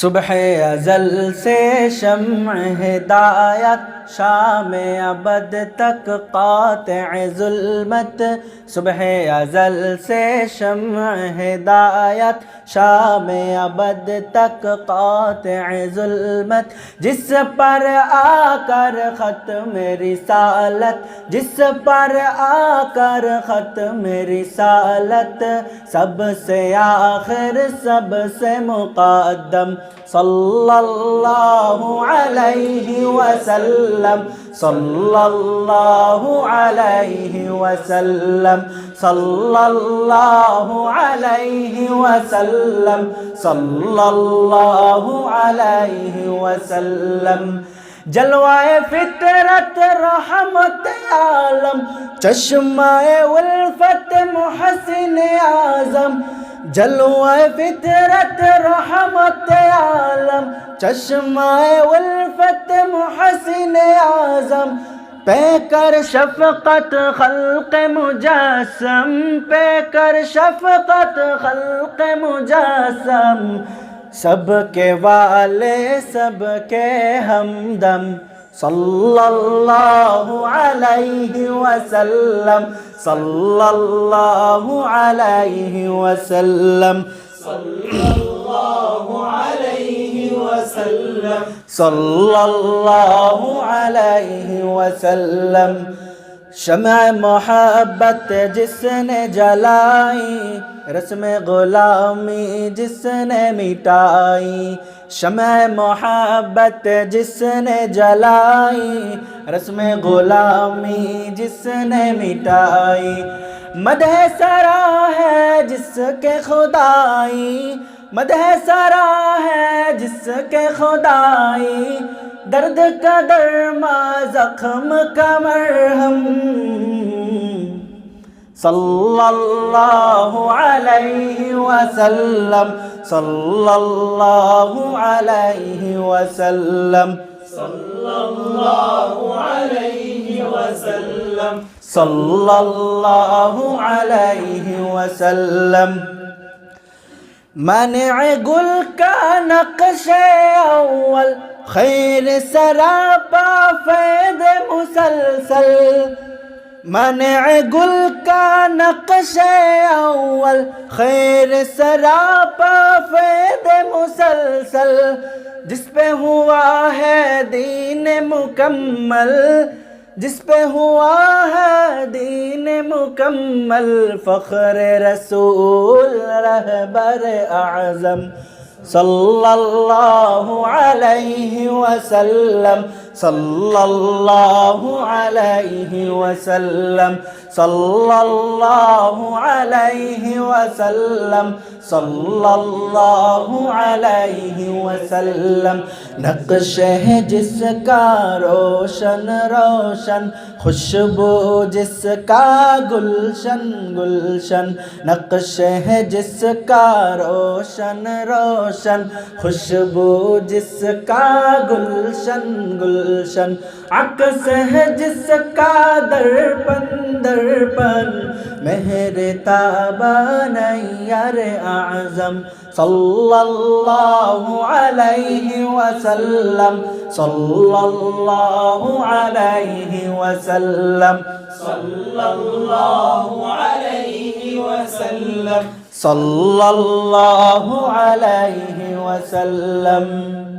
صبح ازل سے شمع ہدایت، شام ابد تک قاطع ظلمت۔ صبح ازل سے شمع ہدایت، شام ابد تک قاطع ظلمت۔ جس پر آ کر ختم رسالت، جس پر آ کر ختم رسالت۔ سب سے آخر، سب سے مقدم صلى الله عليه وسلم. صلى الله عليه وسلم. صلى الله عليه وسلم. صلى الله عليه وسلم. جلوه فترة رحمت عالم. چشمائے والفت محسن اعظم. جلوه فترة رحمت چشمائے والفت محسن أعظم. پہ شفقت خلق مجاسم پیکر شفقت خلق مجاسم سب کے والے سب کے ہمدم صلى الله عليه وسلم. صلى الله عليه وسلم. صلى الله وسلم. صلى الله عليه وسلم. شمع محبت جس نے جلائی، رسم غلامی جس نے مٹائی. شمع محبت جس نے جلائی، رسم غلامی جس نے مٹائی. مدح سرا ہے جس کے خدائی मदह सरा है जिसके खुदाई दर्द का दरमा जख्म का मरहम सल्लल्लाहु अलैहि वसल्लम सल्लल्लाहु अलैहि वसल्लम सल्लल्लाहु अलैहि वसल्लम सल्लल्लाहु अलैहि वसल्लम منع گل کا نقش اول، خیر سراپا فید مسلسل. منع گل کا نقش اول، خیر سراپا فید مسلسل. جس پہ ہوا ہے دین مکمل جس پہ ہوا ہے دین مکمل فخر رسول رہبر اعظم صلی اللہ علیہ وسلم صلی اللہ علیہ وسلم सल्लल्लाहु अलैहि वसल्लम सल्लल्लाहु अलैहि वसल्लम नक्श है जिसका रोशन रोशन खुशबू जिसका गुलशन गुलशन नक्श है जिसका रोशन रोशन खुशबू जिसका गुलशन गुलशन अक्स है जिसका दर्पण پر مہر تابا نیر اعظم صلی اللہ علیہ وسلم صلی اللہ علیہ وسلم صلی اللہ علیہ وسلم صلی اللہ علیہ وسلم